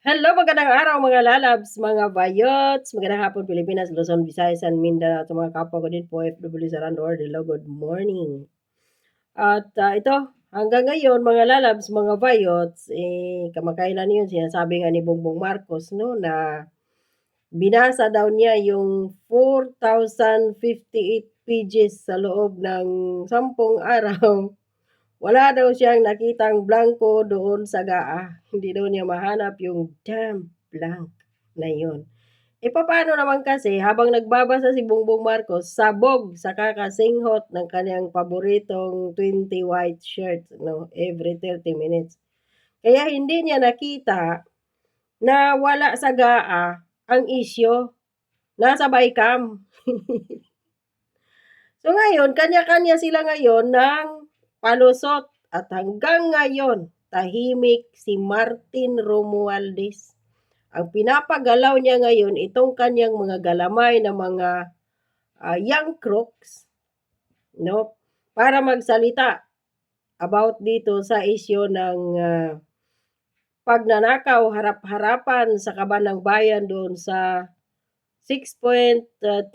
Hello, magandang araw mga lalabs, mga bayots, magandang hapon Pilipinas, Luzon, Visayas, and Mindanao at mga kapwa ko din po OFW sa world. Hello, good morning. At ah, ito, hanggang ngayon mga lalabs, mga bayots, eh, kamakailan yun, sinasabi nga ni Bongbong Marcos, no, na binasa daw niya yung 4,058 pages sa loob ng sampung araw. Wala daw siyang nakitang blanco doon sa GAA. Hindi daw niya mahanap yung damn blank na yun. E paano naman kasi habang nagbabasa si Bongbong Marcos, sabog sa kakasinghot ng kanyang paboritong 20 white shirts no, every 30 minutes. Kaya hindi niya nakita na wala sa GAA ang isyo. Nasa Bicam. so ngayon, kanya-kanya sila ngayon ng palusot at hanggang ngayon, tahimik si Martin Romualdez. Ang pinapagalaw niya ngayon, itong kanyang mga galamay na mga uh, young crooks, no, para magsalita about dito sa isyo ng uh, pagnanakaw harap-harapan sa kaban ng bayan doon sa 6.352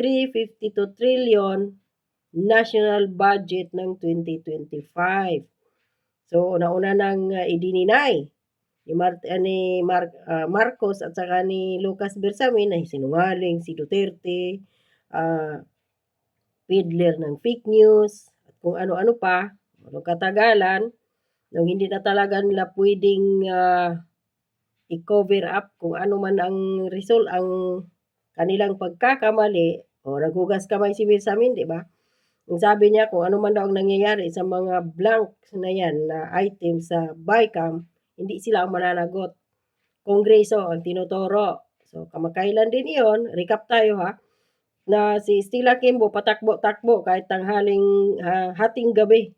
trillion national budget ng 2025. So, una-una nang uh, idininay ni, Mar- uh, ni Mar- uh, Marcos at saka ni Lucas Bersamin na sinungaling si Duterte, uh, peddler ng fake news, at kung ano-ano pa, ano katagalan, nung hindi na talaga nila pwedeng uh, i-cover up kung ano man ang result, ang kanilang pagkakamali, o naghugas kamay si Bersamin, di ba? Ang sabi niya kung ano man daw ang nangyayari sa mga blanks na yan na item sa BICAM, hindi sila ang mananagot. Kongreso ang tinuturo. So, kamakailan din iyon, recap tayo ha, na si Stella Kimbo patakbo-takbo kahit tanghaling uh, hating gabi.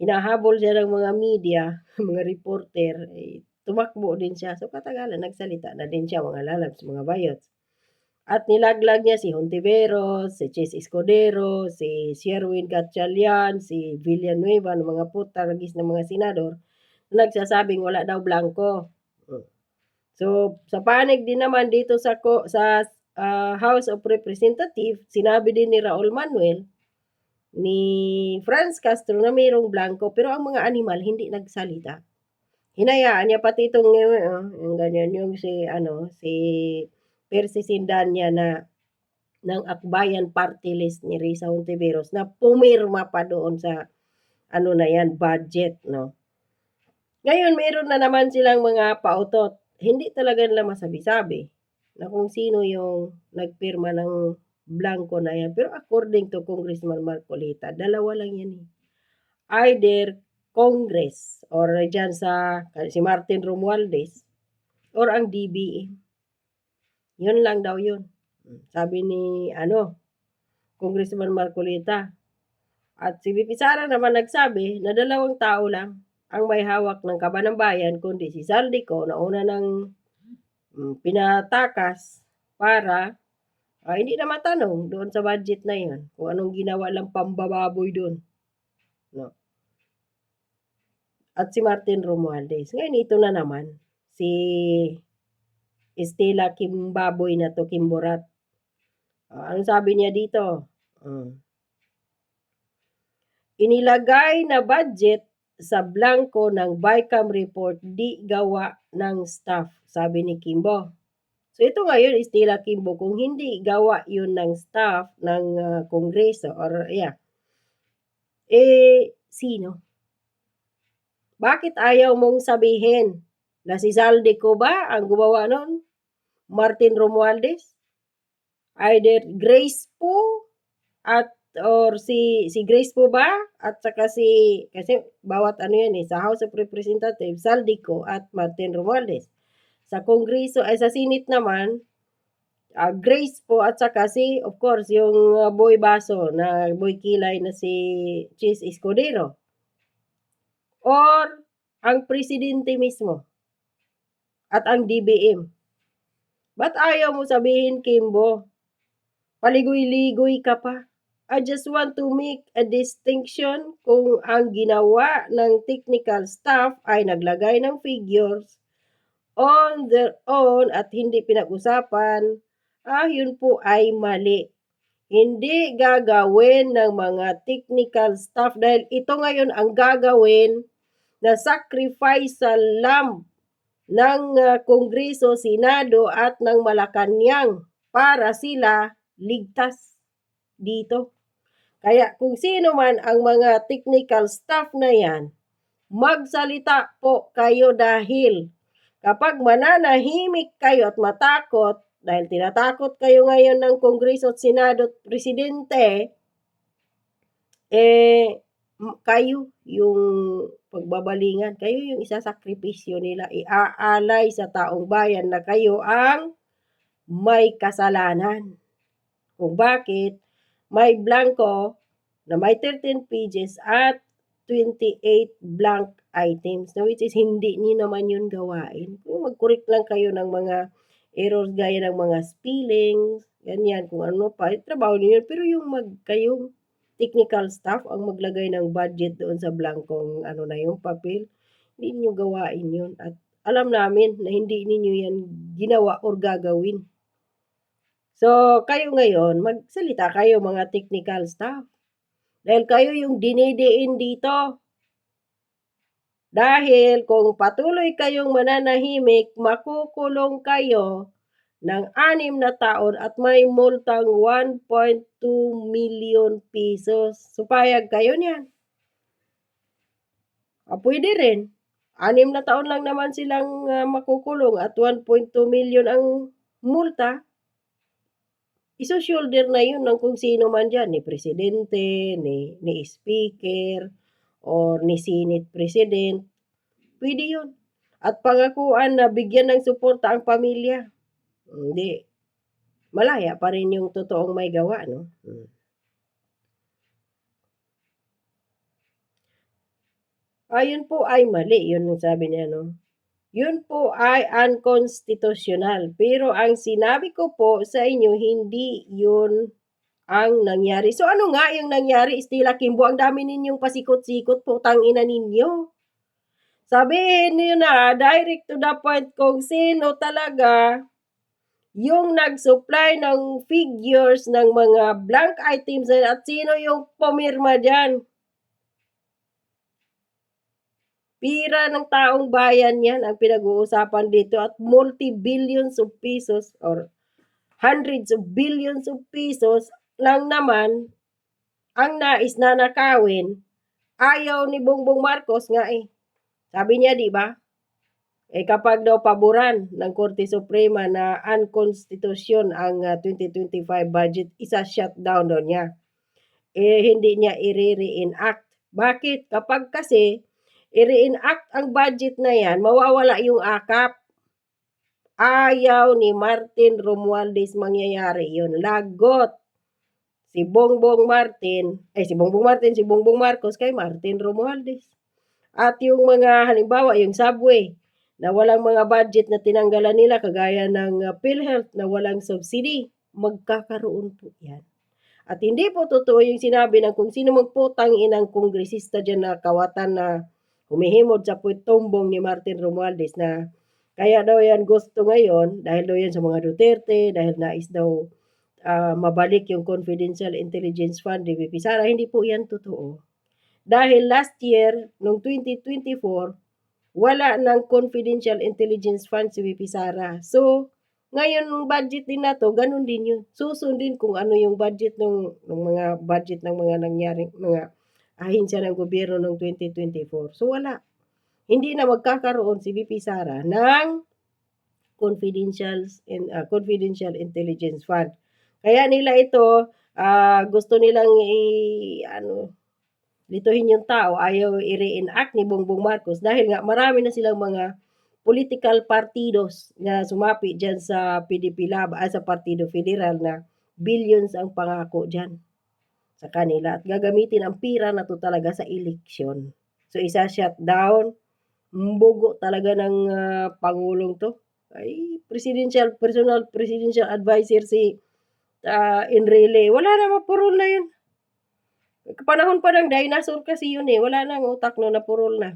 Hinahabol siya ng mga media, mga reporter, eh, tumakbo din siya. So, katagalan, nagsalita na din siya mga lalabs, mga bayots. At nilaglag niya si Hontiveros, si Chase Escudero, si Sherwin Gatchalian, si Villanueva, ng mga putaragis ng mga senador, nagsasabing wala daw blanco. So, sa panig din naman dito sa sa uh, House of Representatives, sinabi din ni Raul Manuel, ni Franz Castro na mayroong blanco, pero ang mga animal hindi nagsalita. Hinayaan niya pati itong, uh, yung ganyan, yung si, ano, si persisindan niya na ng Akbayan Party List ni Risa Hontiveros na pumirma pa doon sa ano na yan, budget, no? Ngayon, meron na naman silang mga pautot. Hindi talaga nila masabi-sabi na kung sino yung nagpirma ng blanco na yan. Pero according to Congressman Marcolita, dalawa lang yan eh. Either Congress or dyan sa si Martin Romualdez or ang DBM. Yun lang daw yun. Sabi ni, ano, Congressman Marcolita. At si VP Sara naman nagsabi na dalawang tao lang ang may hawak ng kaba ng bayan, kundi si Saldico na una ng um, pinatakas para uh, hindi na matanong doon sa budget na yun kung anong ginawa lang pambababoy doon. No. At si Martin Romualdez. Ngayon ito na naman si Estela Kimbaboy na to, Kimborat. Uh, ano sabi niya dito? Uh, inilagay na budget sa blanco ng BICAM report di gawa ng staff, sabi ni Kimbo. So ito ngayon, Estela Kimbo, kung hindi gawa yun ng staff ng uh, kongreso or yeah, eh, sino? Bakit ayaw mong sabihin na si Zaldico ba ang gumawa nun? Martin Romualdez, either Grace po at or si si Grace po ba at saka si kasi bawat ano yan eh sa House of Representatives Saldico at Martin Romualdez. Sa Kongreso ay sa Senate naman uh, Grace po at saka si of course yung uh, boy baso na boy kilay na si Chis Escudero. Or ang presidente mismo at ang DBM Ba't ayaw mo sabihin, Kimbo? Paligoy-ligoy ka pa. I just want to make a distinction kung ang ginawa ng technical staff ay naglagay ng figures on their own at hindi pinag-usapan, ah, yun po ay mali. Hindi gagawin ng mga technical staff dahil ito ngayon ang gagawin na sacrifice sa lamb ng uh, Kongreso, Senado at ng Malacanang para sila ligtas dito. Kaya kung sino man ang mga technical staff na yan, magsalita po kayo dahil kapag mananahimik kayo at matakot, dahil tinatakot kayo ngayon ng Kongreso at Senado at Presidente, eh, kayo yung pagbabalingan, kayo yung isasakripisyo nila, iaalay sa taong bayan na kayo ang may kasalanan. Kung bakit, may blanco na may 13 pages at 28 blank items, na which is hindi ni naman yun gawain. Kung mag-correct lang kayo ng mga errors gaya ng mga spellings, ganyan, kung ano pa, trabaho niyo Pero yung mag, kayong technical staff ang maglagay ng budget doon sa blankong ano na yung papel, hindi niyo gawain yun. At alam namin na hindi ninyo yan ginawa or gagawin. So, kayo ngayon, magsalita kayo mga technical staff. Dahil kayo yung dinidiin dito. Dahil kung patuloy kayong mananahimik, makukulong kayo ng anim na taon at may multang 1.2 million pesos. Supayag kayo niyan. Ah, pwede rin. Anim na taon lang naman silang uh, makukulong at 1.2 million ang multa. Iso-shoulder na yun ng kung sino man dyan, ni presidente, ni, ni speaker, or ni senate president. Pwede yun. At pangakuan na bigyan ng suporta ang pamilya. Hindi. Malaya pa rin yung totoong may gawa, no? Hmm. Ayun po ay mali, yun ang sabi niya, no? Yun po ay unconstitutional. Pero ang sinabi ko po sa inyo, hindi yun ang nangyari. So ano nga yung nangyari, Estila Kimbo? Ang dami ninyong pasikot-sikot, putang ina ninyo. Sabihin niyo na, direct to the point kung sino talaga yung nag-supply ng figures ng mga blank items at sino yung pumirma dyan. Pira ng taong bayan yan ang pinag-uusapan dito at multi-billions of pesos or hundreds of billions of pesos lang naman ang nais na nakawin. Ayaw ni Bongbong Marcos nga eh. Sabi niya, di ba? Eh kapag daw paboran ng Korte Suprema na unconstitution ang uh, 2025 budget, isa shutdown daw niya. Eh hindi niya i-re-enact. Bakit? Kapag kasi i-reenact ang budget na yan, mawawala yung akap. Ayaw ni Martin Romualdez mangyayari yun. Lagot. Si Bongbong Martin, eh si Bongbong Martin, si Bongbong Marcos kay Martin Romualdez. At yung mga halimbawa, yung subway, na walang mga budget na tinanggalan nila kagaya ng uh, PhilHealth na walang subsidy, magkakaroon po yan. At hindi po totoo yung sinabi ng kung sino magputang inang kongresista dyan na kawatan na humihimod sa puwitumbong ni Martin Romualdez na kaya daw yan gusto ngayon dahil daw yan sa mga Duterte, dahil nais daw uh, mabalik yung Confidential Intelligence Fund ni VP Sara. Hindi po yan totoo. Dahil last year, noong 2024, wala ng Confidential Intelligence Fund si VP Sara. So, ngayon ng budget din na to, ganun din yun. Susundin kung ano yung budget ng, ng mga budget ng mga nangyaring mga ahensya ng gobyerno noong 2024. So wala. Hindi na magkakaroon si VP Sara ng confidential in uh, confidential intelligence fund. Kaya nila ito uh, gusto nilang i ano dituhin yung tao, ayaw i-reenact ni Bongbong Marcos dahil nga marami na silang mga political partidos na sumapi dyan sa PDP Lab, ah, sa Partido Federal na billions ang pangako dyan sa kanila at gagamitin ang pira na to talaga sa eleksyon. So isa shut down, mbugo talaga ng uh, pangulong to. Ay presidential personal presidential advisor si uh, Enrile. Wala na mapurol na yun. Panahon pa ng dinosaur kasi yun eh. Wala nang utak no, napurol na.